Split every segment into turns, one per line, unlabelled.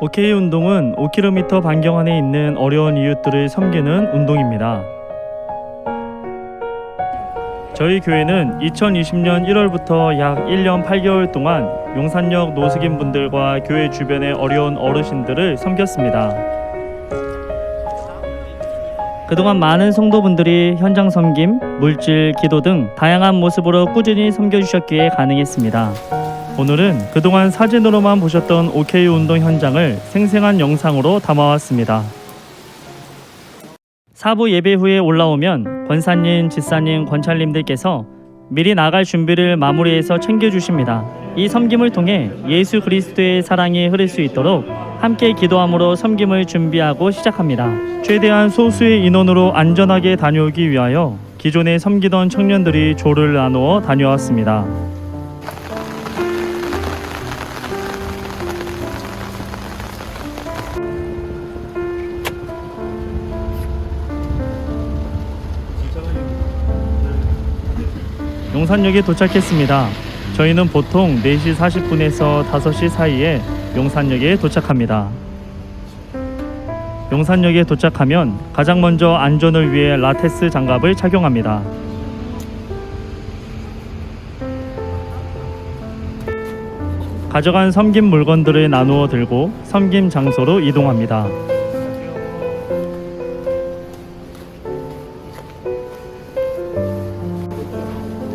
OK 운동은 5km 반경 안에 있는 어려운 이웃들을 섬기는 운동입니다. 저희 교회는 2020년 1월부터 약 1년 8개월 동안 용산역 노숙인 분들과 교회 주변의 어려운 어르신들을 섬겼습니다. 그동안 많은 성도분들이 현장 섬김, 물질, 기도 등 다양한 모습으로 꾸준히 섬겨주셨기에 가능했습니다. 오늘은 그동안 사진으로만 보셨던 OK 운동 현장을 생생한 영상으로 담아왔습니다. 사부 예배 후에 올라오면 권사님, 집사님, 권찰님들께서 미리 나갈 준비를 마무리해서 챙겨주십니다. 이 섬김을 통해 예수 그리스도의 사랑이 흐를 수 있도록 함께 기도함으로 섬김을 준비하고 시작합니다. 최대한 소수의 인원으로 안전하게 다녀오기 위하여 기존에 섬기던 청년들이 조를 나누어 다녀왔습니다. 용산역에 도착했습니다. 저희는 보통 4시 40분에서 5시 사이에 용산역에 도착합니다. 용산역에 도착하면 가장 먼저 안전을 위해 라테스 장갑을 착용합니다. 가져간 섬김 물건들을 나누어 들고 섬김 장소로 이동합니다.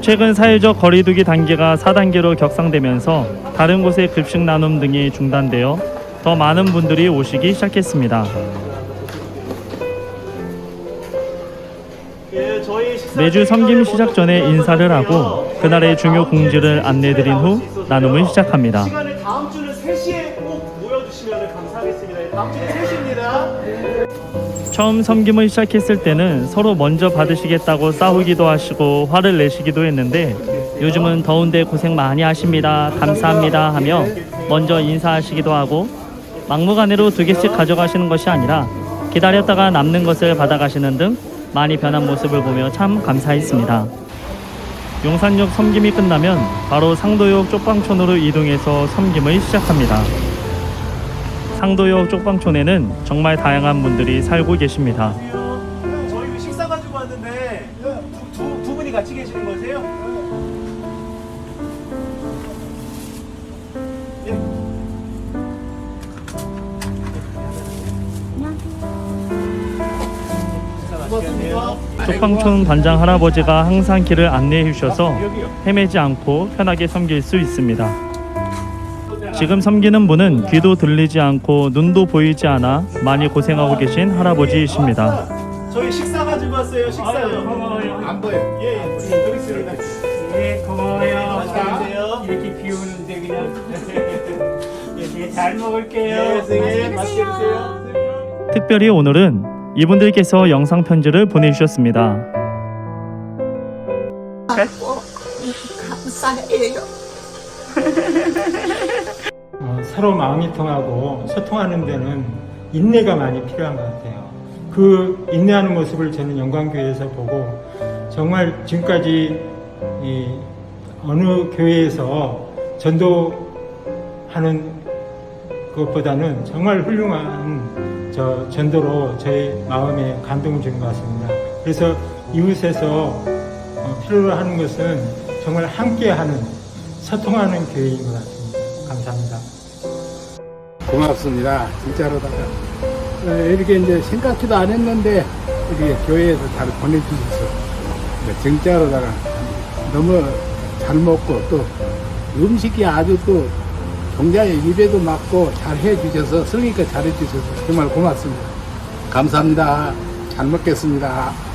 최근 사회적 거리두기 단계가 4단계로 격상되면서 다른 곳의 급식 나눔 등이 중단되어 더 많은 분들이 오시기 시작했습니다. 매주 섬김 시작 전에 인사를 하고 그날의 중요 공지를 안내드린 후 나눔을 시작합니다.
시간을 다음 주는 3시에 꼭 모여주시면 감사하겠습니다. 다음 주는 3시입니다.
처음 섬김을 시작했을 때는 서로 먼저 받으시겠다고 싸우기도 하시고 화를 내시기도 했는데 요즘은 더운데 고생 많이 하십니다. 감사합니다 하며 먼저 인사하시기도 하고 막무가내로 두 개씩 가져가시는 것이 아니라 기다렸다가 남는 것을 받아가시는 등 많이 변한 모습을 보며 참 감사했습니다. 용산역 섬김이 끝나면 바로 상도역 쪽방촌으로 이동해서 섬김을 시작합니다. 상도역 쪽방촌에는 정말 다양한 분들이 살고 계십니다.
저희 식사 가지고 왔는데 두, 두, 두 분이 같이 계시
쪽방촌 반장 할아버지가 항상 길을 안내해 주셔서 헤매지 않고 편하게 섬길 수 있습니다. 지금 섬기는 분은 귀도 들리지 않고 눈도 보이지 않아 많이 고생하고 계신 할아버지이십니다.
저희 식사 가지고 왔어요. 식사요.
고마워요. 안 보여.
예, 예. 여기 있습니다.
예, 고마워요.
맛있게 드세요.
이렇게 비 오는데 그냥 예, 잘
예,
먹을게요.
선생님. 맛있게 드세요.
특별히 오늘은 이분들께서 영상 편지를 보내주셨습니다.
감사해요.
어, 서로 마음이 통하고 소통하는 데는 인내가 많이 필요한 것 같아요. 그 인내하는 모습을 저는 영광교회에서 보고 정말 지금까지 이 어느 교회에서 전도하는 것보다는 정말 훌륭한 저 전도로 저희 마음에 감동을 주는 것 같습니다. 그래서 이웃에서 어, 필요로 하는 것은 정말 함께하는 소통하는 교회인 것 같습니다. 감사합니다.
고맙습니다. 진짜로다가 어, 이렇게 이제 생각지도 안 했는데 이렇게 교회에서 잘 보내주셔서 네, 진짜로다가 너무 잘 먹고 또 음식이 아주 또 종자의 입에도 맞고 잘 해주셔서 성의껏 잘 해주셔서 정말 고맙습니다. 감사합니다. 잘 먹겠습니다.